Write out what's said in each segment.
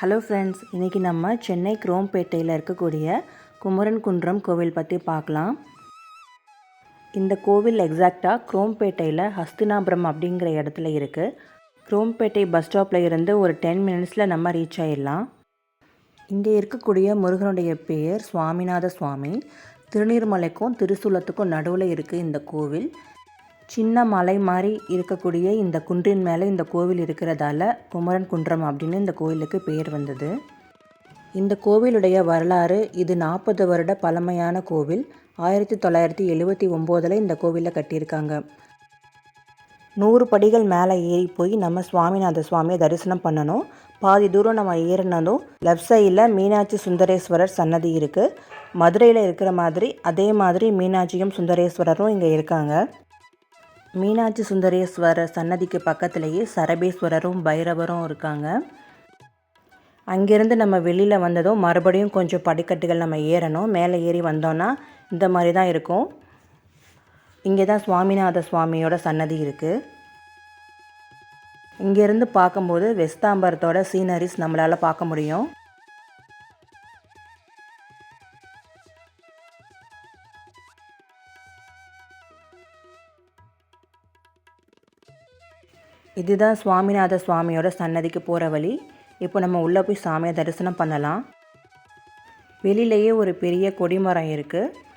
Hello friends இன்றைக்கி நம்ம சென்னை குரோம்பேட்டையில் இருக்கக்கூடிய குமரன் குன்றம் கோவில் பற்றி பார்க்கலாம். இந்த கோவில் எக்ஸாக்டாக குரோம்பேட்டையில் ஹஸ்தினாபுரம் அப்படிங்கிற இடத்துல இருக்குது குரோம்பேட்டை பஸ் ஸ்டாப்பில் இருந்து ஒரு டென் மினிட்ஸில் நம்ம ரீச் ஆகிடலாம் இங்கே இருக்கக்கூடிய முருகனுடைய பெயர் சுவாமிநாத சுவாமி. திருநீர்மலைக்கும் திருசூலத்துக்கும் நடுவில் இருக்குது இந்த கோவில். சின்ன மலை மாதிரி இருக்கக்கூடிய இந்த குன்றின் மேலே இந்த கோவில் இருக்கிறதால குமரன் குன்றம் அப்படின்னு இந்த கோவிலுக்கு பெயர் வந்தது. இந்த கோவிலுடைய வரலாறு இது நாற்பது வருட பழமையான கோவில். ஆயிரத்தி தொள்ளாயிரத்தி எழுபத்தி ஒம்போதில் இந்த கோவிலை கட்டியிருக்காங்க. நூறு படிகள் மேலே ஏறி போய் நம்ம சுவாமிநாத சுவாமியை தரிசனம் பண்ணணும். பாதி தூரம் நம்ம ஏறினதும் லெஃப்ட் சைடில் மீனாட்சி சுந்தரேஸ்வரர் சன்னதி இருக்குது மதுரையில் இருக்கிற மாதிரி அதே மாதிரி மீனாட்சியும் சுந்தரேஸ்வரரும் இங்கே இருக்காங்க. மீனாட்சி சுந்தரேஸ்வரர் சன்னதிக்கு பக்கத்துலேயே சரபேஸ்வரரும் பைரவரும் இருக்காங்க. அங்கேருந்து நம்ம வெளியில் வந்ததும் மறுபடியும் கொஞ்சம் படிக்கட்டுகள் நம்ம ஏறணும். மேலே ஏறி வந்தோன்னா இந்த மாதிரி தான் இருக்கும். இங்கே தான் சுவாமிநாத சுவாமியோட சன்னதி இருக்குது இங்கேருந்து பார்க்கும்போது வெஸ்தாம்பரத்தோட சீனரிஸ் நம்மளால் பார்க்க முடியும். இதுதான் சுவாமிநாத சுவாமியோட சன்னதிக்கு போகிற வழி. இப்போ நம்ம உள்ளே போய் சாமியை தரிசனம் பண்ணலாம். வெளியிலேயே ஒரு பெரிய கொடிமரம் இருக்குது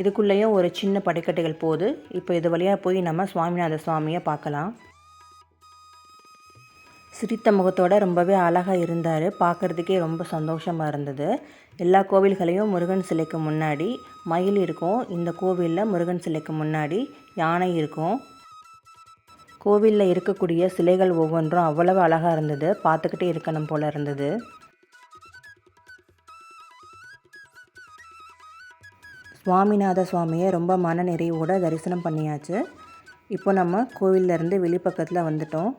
இதுக்குள்ளேயும் ஒரு சின்ன படிக்கட்டுகள் போகுது. இப்போ இது வழியாக போய் நம்ம சுவாமிநாத சுவாமியை பார்க்கலாம். சிரித்த முகத்தோட ரொம்பவே அழகாக இருந்தார். பார்க்குறதுக்கே ரொம்ப சந்தோஷமாக இருந்தது. எல்லா கோவில்களையும் முருகன் சிலைக்கு முன்னாடி மயில் இருக்கும். இந்த கோவிலில் முருகன் சிலைக்கு முன்னாடி யானை இருக்கும். கோவிலில் இருக்கக்கூடிய சிலைகள் ஒவ்வொன்றும் அவ்வளவு அழகாக இருந்தது. பார்த்துக்கிட்டே இருக்கணும் போல் இருந்தது. சுவாமிநாத சுவாமியை ரொம்ப மன நிறைவோடு தரிசனம் பண்ணியாச்சு. இப்போ நம்ம கோவிலேருந்து வெளிப்பக்கத்தில் வந்துட்டோம்.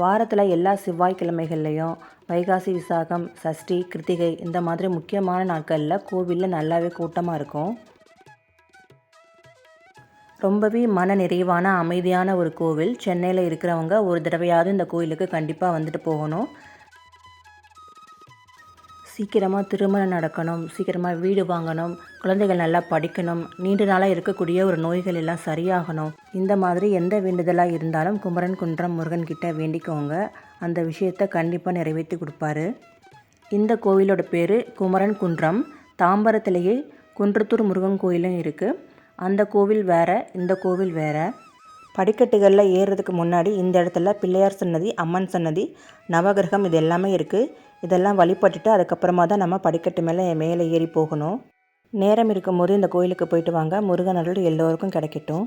வாரத்தில் எல்லா செவ்வாய்க்கிழமைகள்லையும் வைகாசி விசாகம் சஷ்டி கிருத்திகை இந்த மாதிரி முக்கியமான நாட்களில் கோவிலில் நல்லாவே கூட்டமாக இருக்கும். ரொம்பவே மன நிறைவான அமைதியான ஒரு கோவில். சென்னையில் இருக்கிறவங்க ஒரு தடவையாவது இந்த கோயிலுக்கு கண்டிப்பாக வந்துட்டு போகணும். சீக்கிரமாக திருமணம் நடக்கணும் சீக்கிரமாக வீடு வாங்கணும் குழந்தைகள் நல்லா படிக்கணும் நீண்ட நாளாக இருக்கக்கூடிய ஒரு நோய்கள் எல்லாம் சரியாகணும். இந்த மாதிரி எந்த வேண்டுதலாக இருந்தாலும் குமரன் குன்றம் முருகன் கிட்ட வேண்டிக்கோங்க. அந்த விஷயத்தை கண்டிப்பாக நிறைவேற்றி கொடுப்பாரு. இந்த கோவிலோட பேர் குமரன் குன்றம். தாம்பரத்திலேயே குன்றத்தூர் முருகன் கோயிலும் இருக்குது அந்த கோவில் வேறு இந்த கோவில் வேறு. படிக்கட்டுகளில் ஏறுறதுக்கு முன்னாடி இந்த இடத்துல பிள்ளையார் சன்னதி அம்மன் சன்னதி நவகிரகம் இது எல்லாமே இருக்குது இதெல்லாம் வழிபட்டுட்டு அதுக்கப்புறமா தான் நம்ம படிக்கட்டு மேலே மேலே ஏறி போகணும். நேரம் இருக்கும்போது இந்த கோயிலுக்கு போயிட்டு வாங்க. முருகன் அருள் எல்லோருக்கும் கிடைக்கட்டும்.